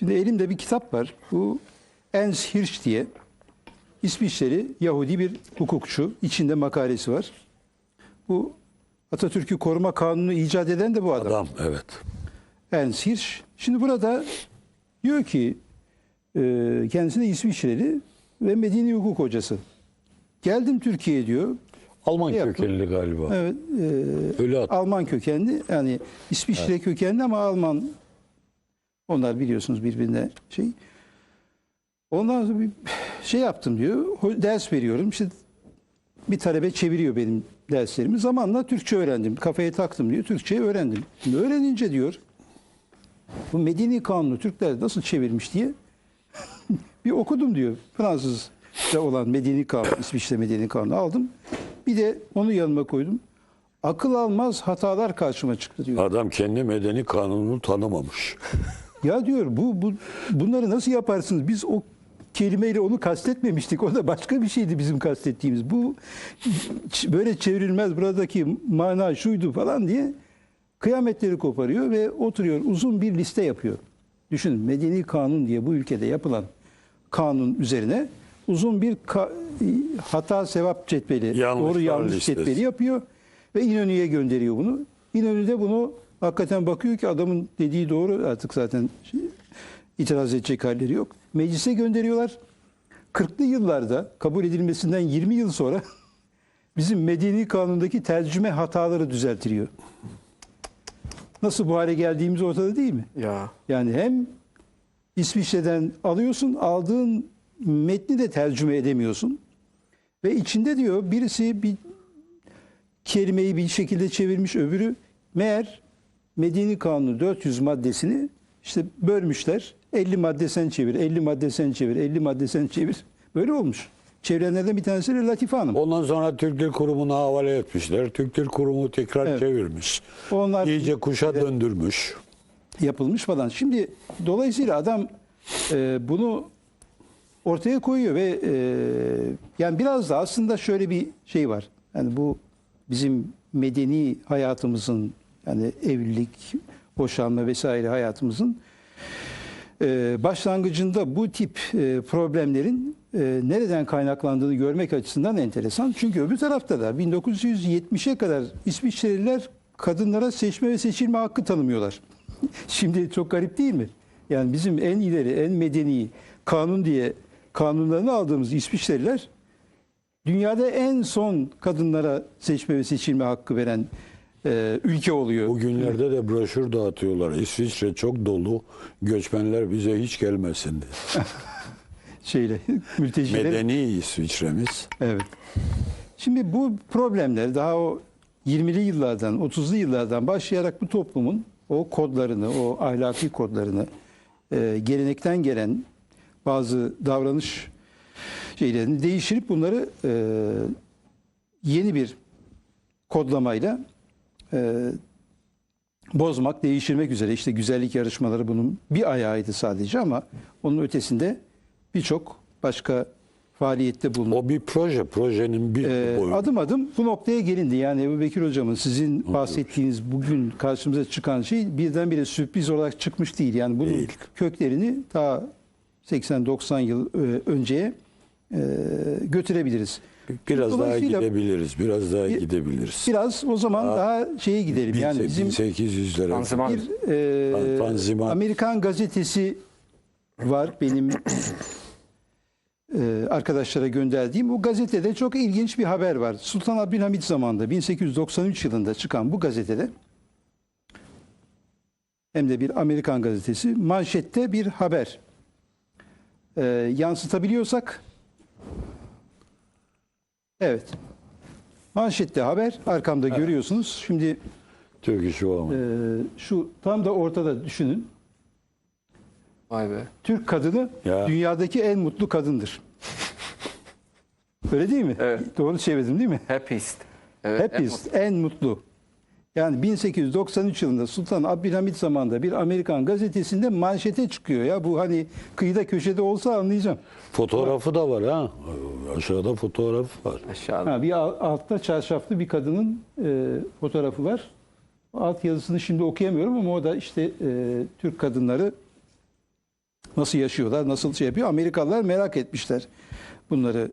Şimdi elimde bir kitap var. Bu Ernst Hirsch diye İsviçreli Yahudi bir hukukçu. İçinde makalesi var. Bu Atatürk'ü koruma kanunu icat eden de bu adam. Adam evet. Ernst Hirsch. Şimdi burada diyor ki e, kendisi de İsviçreli ve medeni hukuk hocası. Geldim Türkiye'ye diyor. Alman kökenli galiba. Evet, e, Öyle at. Alman kökenli yani İsviçre kökenli ama Alman onlar biliyorsunuz birbirine şey. Ondan sonra bir şey yaptım diyor. Ders veriyorum. İşte bir talebe çeviriyor benim derslerimi. Zamanla Türkçe öğrendim. Kafaya taktım diyor. Türkçe öğrendim. Şimdi öğrenince diyor bu Medeni Kanunu Türkler nasıl çevirmiş diye bir okudum diyor. Fransızca olan Medeni Kanunu, İsviçre Medeni Kanunu aldım. Bir de onu yanıma koydum. Akıl almaz hatalar karşıma çıktı diyor. Adam kendi medeni kanununu tanımamış. Ya diyor bu, bu bunları nasıl yaparsınız? Biz o kelimeyle onu kastetmemiştik. O da başka bir şeydi bizim kastettiğimiz. Bu böyle çevrilmez buradaki mana şuydu falan diye kıyametleri koparıyor ve oturuyor uzun bir liste yapıyor. Düşünün medeni kanun diye bu ülkede yapılan kanun üzerine uzun bir hata sevap cetveli, Yanlışlar doğru yanlış listesi. cetveli yapıyor ve İnönü'ye gönderiyor bunu. İnönü de bunu hakikaten bakıyor ki adamın dediği doğru artık zaten şey, itiraz edecek halleri yok. Meclise gönderiyorlar. 40'lı yıllarda kabul edilmesinden 20 yıl sonra bizim medeni kanundaki tercüme hataları düzeltiliyor. Nasıl bu hale geldiğimiz ortada değil mi? Ya. Yani hem İsviçre'den alıyorsun, aldığın metni de tercüme edemiyorsun. Ve içinde diyor birisi bir kelimeyi bir şekilde çevirmiş, öbürü meğer Medeni Kanunu 400 maddesini işte bölmüşler. 50 madde sen çevir, 50 madde sen çevir, 50 madde sen çevir. Böyle olmuş. Çevirenlerden bir tanesi de Latife Hanım. Ondan sonra Türk Dil Kurumu'na havale etmişler. Türk Dil Kurumu tekrar Evet. çevirmiş. Onlar İyice kuşa döndürmüş. yapılmış falan. Şimdi dolayısıyla adam e, bunu ortaya koyuyor ve e, yani biraz da aslında şöyle bir şey var. Yani bu bizim medeni hayatımızın yani evlilik, boşanma vesaire hayatımızın e, başlangıcında bu tip e, problemlerin e, nereden kaynaklandığını görmek açısından enteresan. Çünkü öbür tarafta da 1970'e kadar İsviçreliler kadınlara seçme ve seçilme hakkı tanımıyorlar. Şimdi çok garip değil mi? Yani bizim en ileri, en medeni kanun diye kanunlarını aldığımız İsviçreliler dünyada en son kadınlara seçme ve seçilme hakkı veren e, ülke oluyor. Bugünlerde de broşür dağıtıyorlar. İsviçre çok dolu. Göçmenler bize hiç gelmesin diye. Şeyle mülteciler. Medeni İsviçre'miz. Evet. Şimdi bu problemler daha o 20'li yıllardan, 30'lu yıllardan başlayarak bu toplumun o kodlarını, o ahlaki kodlarını, e, gelenekten gelen bazı davranış şeylerini değiştirip bunları e, yeni bir kodlamayla e, bozmak, değiştirmek üzere. İşte güzellik yarışmaları bunun bir ayağıydı sadece ama onun ötesinde birçok başka faaliyette bulunan O bir proje. Projenin bir ee, boyu. adım adım bu noktaya gelindi. Yani Ebu Bekir Hocam'ın sizin bahsettiğiniz bugün karşımıza çıkan şey birdenbire sürpriz olarak çıkmış değil. Yani bunun Değil. köklerini ta 80-90 yıl e, önceye e, götürebiliriz. Biraz daha gidebiliriz. Biraz daha Bir- gidebiliriz. Biraz o zaman daha şeye gidelim. Yani bizim 1800'lere. Tanzimat. bir e, Tanzimat. Amerikan gazetesi var benim e, arkadaşlara gönderdiğim. Bu gazetede çok ilginç bir haber var. Sultan Abdülhamit zamanında 1893 yılında çıkan bu gazetede hem de bir Amerikan gazetesi manşette bir haber e, yansıtabiliyorsak evet manşette haber arkamda görüyorsunuz. Şimdi Türk işi olmadı. ee, şu tam da ortada düşünün. Vay be. Türk kadını Ya. dünyadaki en mutlu kadındır. Öyle değil mi? Evet. Doğru çevirdim değil mi? Happiest. Evet. Happiest, en mutlu. Yani 1893 yılında Sultan Abdülhamit zamanında bir Amerikan gazetesinde manşete çıkıyor ya. Bu hani kıyıda köşede olsa anlayacağım. Fotoğrafı da var ha. Aşağıda fotoğraf var. Aşağıda. Ha, bir al- altta çarşaflı bir kadının e, fotoğrafı var. Alt yazısını şimdi okuyamıyorum ama o da işte e, Türk kadınları nasıl yaşıyorlar, nasıl şey yapıyor. Amerikalılar merak etmişler bunları.